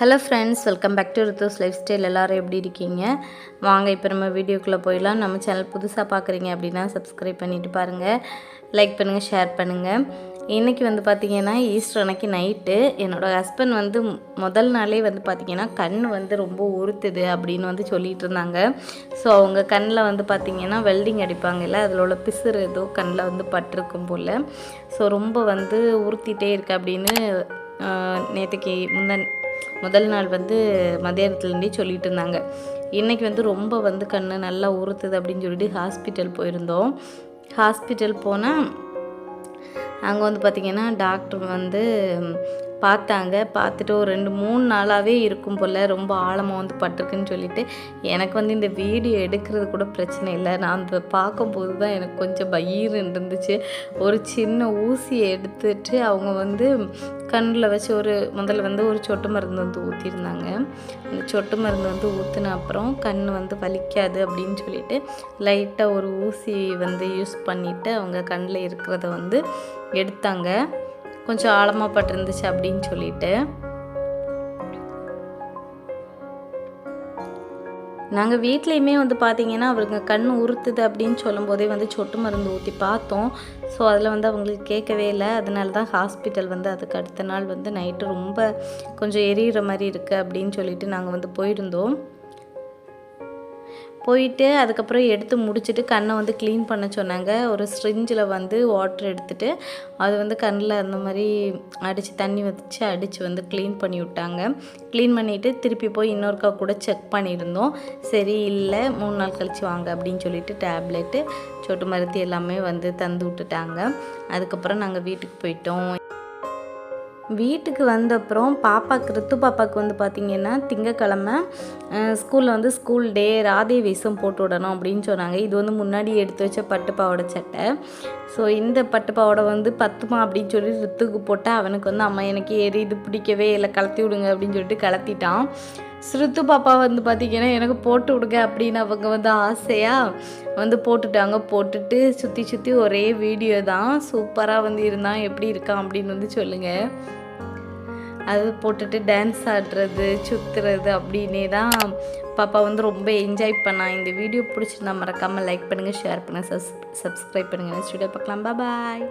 Hello friends welcome back to Ritho's lifestyle எல்லோரும் எப்படி இருக்கீங்க? வாங்க இப்போ நம்ம வீடியோக்குள்ளே போயிடலாம். நம்ம சேனல் புதுசாக பார்க்குறீங்க அப்படின்னா சப்ஸ்கிரைப் பண்ணிவிட்டு பாருங்கள் லைக் பண்ணுங்கள் ஷேர் பண்ணுங்கள் இன்றைக்கி வந்து பார்த்திங்கன்னா ஈஸ்டர் அன்னைக்கு நைட்டு என்னோடய ஹஸ்பண்ட் வந்து முதல் நாளே வந்து பார்த்திங்கன்னா கண் வந்து ரொம்ப உறுத்துது அப்படின்னு வந்து சொல்லிகிட்டு இருந்தாங்க. ஸோ அவங்க கண்ணில் வந்து பார்த்திங்கன்னா வெல்டிங் அடிப்பாங்கல்ல அதில் உள்ள பிசுறு ஏதோ கண்ணில் வந்து பட்டிருக்கும் போல். ஸோ ரொம்ப வந்து உறுத்திட்டே இருக்குது அப்படின்னு நேற்றுக்கு முந்தன் முதல் நாள் வந்து மதியானத்துலேருந்தே சொல்லிட்டு இருந்தாங்க இன்றைக்கி வந்து ரொம்ப வந்து கண் நல்லா உறுத்துது அப்படின்னு சொல்லிட்டு ஹாஸ்பிட்டல் போயிருந்தோம். ஹாஸ்பிட்டல் போனால் அங்கே வந்து பார்த்திங்கன்னா டாக்டர் வந்து பார்த்தாங்க. பார்த்துட்டு ஒரு ரெண்டு மூணு நாளாகவே இருக்கும் போல் ரொம்ப ஆழமாக வந்து பட்டிருக்குன்னு சொல்லிட்டு எனக்கு வந்து இந்த வீடியோ எடுக்கிறது கூட பிரச்சனை இல்லை. நான் அந்த பார்க்கும்போது தான் எனக்கு கொஞ்சம் பயிர் இருந்துச்சு. ஒரு சின்ன ஊசியை எடுத்துட்டு அவங்க வந்து கண்ணில் வச்சு ஒரு முதல்ல வந்து ஒரு சொட்டு மருந்து வந்து ஊற்றிருந்தாங்க அந்த சொட்டு மருந்து வந்து ஊற்றின அப்புறம் கண் வந்து வலிக்காது அப்படின்னு சொல்லிட்டு லைட்டாக ஒரு ஊசி வந்து யூஸ் பண்ணிவிட்டு அவங்க கண்ணில் இருக்கிறத வந்து எடுத்தாங்க. கொஞ்சம் ஆழமாக பட்டிருந்துச்சு அப்படின்னு சொல்லிட்டு. நாங்கள் வீட்லேயுமே வந்து பார்த்தீங்கன்னா அவருங்க கண் உறுத்துது அப்படின்னு சொல்லும்போதே வந்து சொட்டு மருந்து ஊற்றி பார்த்தோம். ஸோ அதில் வந்து அவங்களுக்கு கேட்கவே இல்லை. அதனால தான் ஹாஸ்பிட்டல் வந்து அதுக்கு அடுத்த நாள் வந்து நைட்டு ரொம்ப கொஞ்சம் எரியிற மாதிரி இருக்குது அப்படின்னு சொல்லிட்டு நாங்கள் வந்து போயிருந்தோம். போயிட்டு அதுக்கப்புறம் எடுத்து முடிச்சுட்டு கண்ணை வந்து க்ளீன் பண்ண சொன்னாங்க. ஒரு ஸ்ட்ரிஞ்சில் வந்து வாட்டர் எடுத்துகிட்டு அது வந்து கண்ணில் அந்த மாதிரி அடித்து தண்ணி வச்சு அடித்து வந்து க்ளீன் பண்ணி விட்டாங்க. க்ளீன் பண்ணிவிட்டு திருப்பி போய் இன்னொருக்கா கூட செக் பண்ணியிருந்தோம். சரி இல்லை மூணு நாள் கழித்து வாங்க அப்படின்னு சொல்லிட்டு டேப்லெட்டு சொட்டு மருந்து எல்லாமே வந்து தந்து விட்டுட்டாங்க. அதுக்கப்புறம் நாங்கள் வீட்டுக்கு போயிட்டோம். வீட்டுக்கு வந்த அப்புறம் பாப்பாக்கு ரித்து பாப்பாவுக்கு வந்து பார்த்திங்கன்னா திங்கக்கிழமை ஸ்கூலில் வந்து ஸ்கூல் டே ராதே வேஷம் போட்டு விடணும் அப்படின்னு சொன்னாங்க. இது வந்து முன்னாடி எடுத்து வச்ச பட்டு பாவாடை சட்டை. ஸோ இந்த பட்டு பாவாடை வந்து பத்துமா அப்படின்னு சொல்லி ரித்துக்கு போட்டால் அவனுக்கு வந்து அம்மா எனக்கு ஏறி இது பிடிக்கவே இல்லை கலத்தி விடுங்க அப்படின்னு சொல்லிட்டு கலத்திட்டான் ஸ்ருத்து பாப்பா வந்து பார்த்திங்கன்னா எனக்கு போட்டு விடுங்க அப்படின்னு அவங்க வந்து ஆசையாக வந்து போட்டுட்டாங்க. போட்டுட்டு சுற்றி சுற்றி ஒரே வீடியோ தான். சூப்பராக வந்து இருந்தான் எப்படி இருக்கான் அப்படின்னு வந்து சொல்லுங்கள் அது போட்டுட்டு டான்ஸ் ஆடுறது சுற்றுறது அப்படின்னே தான் பாப்பா வந்து ரொம்ப என்ஜாய் பண்ணான் இந்த வீடியோ பிடிச்சிருந்தா மறக்காமல் லைக் பண்ணுங்கள் ஷேர் பண்ணுங்கள் சப்ஸ் சப்ஸ்கிரைப் பண்ணுங்கள் ஸ்டூடியோ பார்க்கலாம். பாய்